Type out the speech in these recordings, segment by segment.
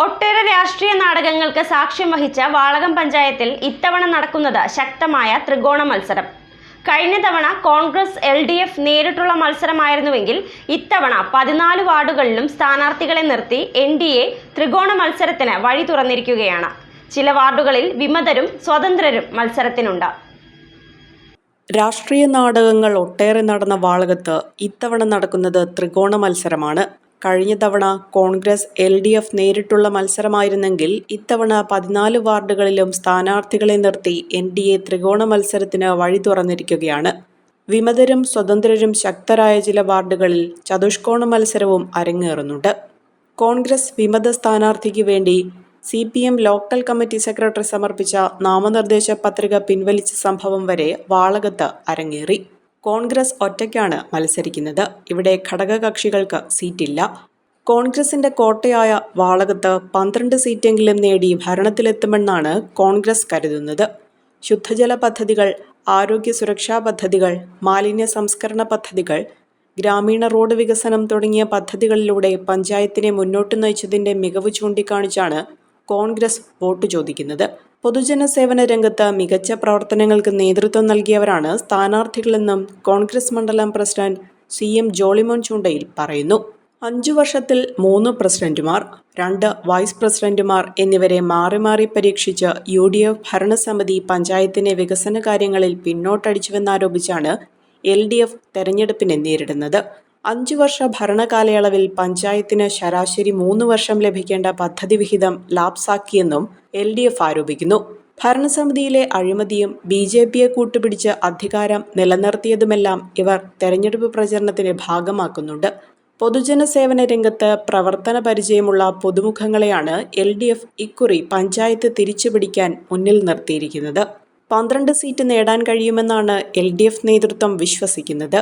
ഒട്ടേറെ രാഷ്ട്രീയ നാടകങ്ങൾക്ക് സാക്ഷ്യം വഹിച്ച വാളകം പഞ്ചായത്തിൽ ഇത്തവണ നടക്കുന്നത് ശക്തമായ ത്രികോണ മത്സരം. കഴിഞ്ഞ തവണ കോൺഗ്രസ് എൽ ഡി എഫ് നേരിട്ടുള്ള മത്സരമായിരുന്നുവെങ്കിൽ ഇത്തവണ പതിനാല് വാർഡുകളിലും സ്ഥാനാർത്ഥികളെ നിർത്തി എൻ ഡി എ ത്രികോണ മത്സരത്തിന് വഴി തുറന്നിരിക്കുകയാണ്. ചില വാർഡുകളിൽ വിമതരും സ്വതന്ത്രരും മത്സരത്തിനുണ്ട്. രാഷ്ട്രീയ നാടകങ്ങൾ ഒട്ടേറെ നടന്ന വാളകത്ത് ഇത്തവണ നടക്കുന്നത് ത്രികോണ മത്സരമാണ്. കഴിഞ്ഞ തവണ കോൺഗ്രസ് എൽ ഡി എഫ് നേരിട്ടുള്ള മത്സരമായിരുന്നെങ്കിൽ ഇത്തവണ പതിനാല് വാർഡുകളിലും സ്ഥാനാർത്ഥികളെ നിർത്തി എൻ ഡി എ ത്രികോണ മത്സരത്തിന് വഴി തുറന്നിരിക്കുകയാണ്. വിമതരും സ്വതന്ത്രരും ശക്തരായ ചില വാർഡുകളിൽ ചതുഷ്കോണ മത്സരവും അരങ്ങേറുന്നുണ്ട്. കോൺഗ്രസ് വിമത സ്ഥാനാർത്ഥിക്ക് വേണ്ടി C P M local committee secretary സമർപ്പിച്ച നാമനിർദ്ദേശ പത്രിക പിൻവലിച്ച സംഭവം വരെ വാളകത്ത് അരങ്ങേറി. കോൺഗ്രസ് ഒറ്റയ്ക്കാണ് മത്സരിക്കുന്നത്. ഇവിടെ ഘടകകക്ഷികൾക്ക് സീറ്റില്ല. കോൺഗ്രസിന്റെ കോട്ടയായ വാളകത്ത് പന്ത്രണ്ട് സീറ്റെങ്കിലും നേടി ഭരണത്തിലെത്തുമെന്നാണ് കോൺഗ്രസ് കരുതുന്നത്. ശുദ്ധജല പദ്ധതികൾ ആരോഗ്യ സുരക്ഷാ പദ്ധതികൾ മാലിന്യ സംസ്കരണ പദ്ധതികൾ ഗ്രാമീണ റോഡ് വികസനം തുടങ്ങിയ പദ്ധതികളിലൂടെ പഞ്ചായത്തിനെ മുന്നോട്ട് നയിച്ചതിന്റെ മികവ് ചൂണ്ടിക്കാണിച്ചാണ് കോൺഗ്രസ് വോട്ട് ചോദിക്കുന്നത്. പൊതുജന സേവന രംഗത്ത് മികച്ച പ്രവർത്തനങ്ങൾക്ക് നേതൃത്വം നൽകിയവരാണ് സ്ഥാനാർത്ഥികളെന്നും കോൺഗ്രസ് മണ്ഡലം പ്രസിഡന്റ് സി എം ജോളിമോൻ ചൂണ്ടയിൽ പറയുന്നു. അഞ്ചു വർഷത്തിൽ മൂന്ന് പ്രസിഡന്റുമാർ രണ്ട് വൈസ് പ്രസിഡന്റുമാർ എന്നിവരെ മാറി മാറി പരീക്ഷിച്ച് യു ഡി എഫ് ഭരണസമിതി പഞ്ചായത്തിനെ വികസന കാര്യങ്ങളിൽ പിന്നോട്ടടിച്ചുവെന്നാരോപിച്ചാണ് എൽ ഡി എഫ് തെരഞ്ഞെടുപ്പിനെ നേരിടുന്നത്. അഞ്ചു വർഷ ഭരണകാലയളവിൽ പഞ്ചായത്തിന് ശരാശരി മൂന്ന് വർഷം ലഭിക്കേണ്ട പദ്ധതി വിഹിതം ലാപ്സാക്കിയെന്നും എൽ ഡി എഫ് ആരോപിക്കുന്നു. ഭരണസമിതിയിലെ അഴിമതിയും ബി ജെ പിയെ കൂട്ടുപിടിച്ച് അധികാരം നിലനിർത്തിയതുമെല്ലാം ഇവർ തെരഞ്ഞെടുപ്പ് പ്രചരണത്തിന്റെ ഭാഗമാക്കുന്നുണ്ട്. പൊതുജന സേവന രംഗത്ത് പ്രവർത്തന പരിചയമുള്ള പുതുമുഖങ്ങളെയാണ് എൽ ഡി എഫ് ഇക്കുറി പഞ്ചായത്ത് തിരിച്ചുപിടിക്കാൻ മുന്നിൽ നിർത്തിയിരിക്കുന്നത്. പന്ത്രണ്ട് സീറ്റ് നേടാൻ കഴിയുമെന്നാണ് എൽ ഡി എഫ് നേതൃത്വം വിശ്വസിക്കുന്നത്.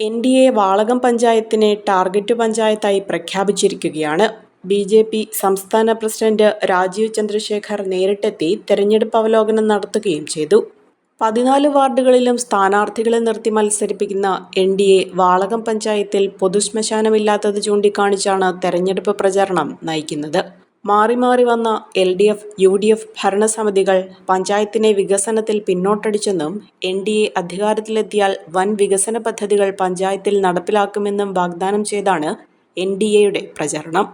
എൻ ഡി എ വാളകം പഞ്ചായത്തിനെ ടാർഗറ്റ് പഞ്ചായത്തായി പ്രഖ്യാപിച്ചിരിക്കുകയാണ്. ബി ജെ പി സംസ്ഥാന പ്രസിഡന്റ് രാജീവ് ചന്ദ്രശേഖർ നേരിട്ടെത്തി തെരഞ്ഞെടുപ്പ് അവലോകനം നടത്തുകയും ചെയ്തു. പതിനാല് വാർഡുകളിലും സ്ഥാനാർത്ഥികളെ നിർത്തി മത്സരിപ്പിക്കുന്ന എൻ ഡി എ വാളകം പഞ്ചായത്തിൽ പൊതുശ്മശാനമില്ലാത്തത് ചൂണ്ടിക്കാണിച്ചാണ് തെരഞ്ഞെടുപ്പ് പ്രചാരണം നയിക്കുന്നത്. മാറി മാറി വന്ന L D F U D F ഭരണസമിതികൾ പഞ്ചായത്തിനെ വികസനത്തിൽ പിന്നോട്ടടിച്ചെന്നും എൻ ഡി എ അധികാരത്തിലെത്തിയാൽ വൻ വികസന പദ്ധതികൾ പഞ്ചായത്തിൽ നടപ്പിലാക്കുമെന്നും വാഗ്ദാനം ചെയ്താണ് എൻ ഡി എയുടെ പ്രചരണം.